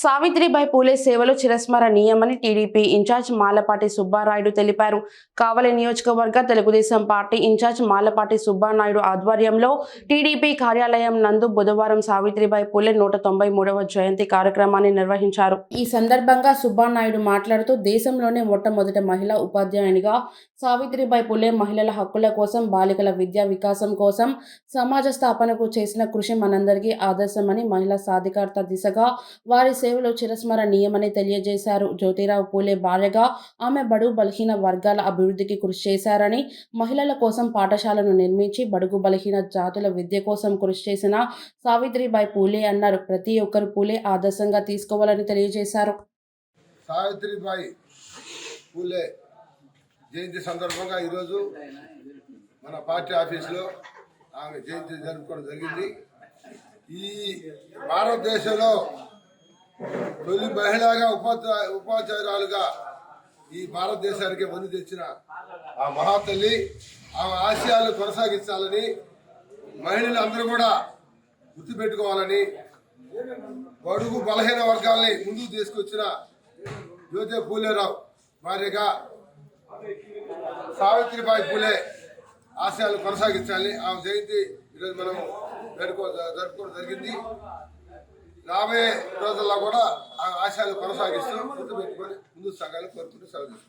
సావిత్రిబాయి పూలే సేవలు చిరస్మరణీయమని TDP incharge Malapati Subbarayudu తెలిపారు. కావలి నియోజకవర్గ Telugudesam party in charge Malapati Subbanaidu ఆధ్వర్యంలో టీడీపీ కార్యాలయం నందు బుధవారం సావిత్రిబాయి పూలే నూట తొంభై మూడవ జయంతి కార్యక్రమాన్ని నిర్వహించారు. ఈ సందర్భంగా సుబ్బానాయుడు మాట్లాడుతూ దేశంలోనే మొట్టమొదటి మహిళా ఉపాధ్యాయునిగా సావిత్రిబాయి పూలే మహిళల హక్కుల కోసం బాలికల విద్యా వికాసం కోసం సమాజ స్థాపనకు చేసిన కృషి మనందరికీ ఆదర్శమని మహిళా సాధికారత దిశగా వారి సేవలో చిరస్మరణీయమని తెలియజేశారు. జ్యోతిరావు పూలే భార్యగా ఆమె బడు బలహీన వర్గాల అభివృద్ధికి కృషి చేశారని మహిళల కోసం పాఠశాలను నిర్మించి బడుగు బలహీన జాతుల విద్య కోసం కృషి చేసిన సావిత్రిబాయి పూలే అన్నారు. ప్రతి ఒక్కరు పూలే ఆదర్శంగా తీసుకోవాలని తెలియజేశారు. సావిత్రిబాయి పూలే జయంతి సందర్భంగా ఈరోజు మన పార్టీ ఆఫీసులో ఆమె జయంతి జరుపుకోవడం జరిగింది. ఈ భారతదేశంలో తొలి మహిళగా ఉపాధ్యాయ ఉపాధ్యాయురాలుగా ఈ భారతదేశానికి వని తెచ్చిన ఆ మహాతల్లి ఆమె ఆశయాలు కొనసాగించాలని మహిళలు అందరూ కూడా గుర్తుపెట్టుకోవాలని బడుగు బలహీన వర్గాల్ని ముందుకు తీసుకొచ్చిన జ్యోతి పూలేరావు భార్యగా సావిత్రిబాయి పూలే ఆశయాలు కొనసాగించాలని ఆమె జయంతి ఈరోజు మనం జరుపుకో జరుపుకోవడం జరిగింది. రాబోయే రోజుల్లో కూడా ఆ ఆశయాలు కొనసాగిస్తూ గుర్తుపెట్టుకొని ముందుకు సాగాలని కోరుకుంటూ సెలవు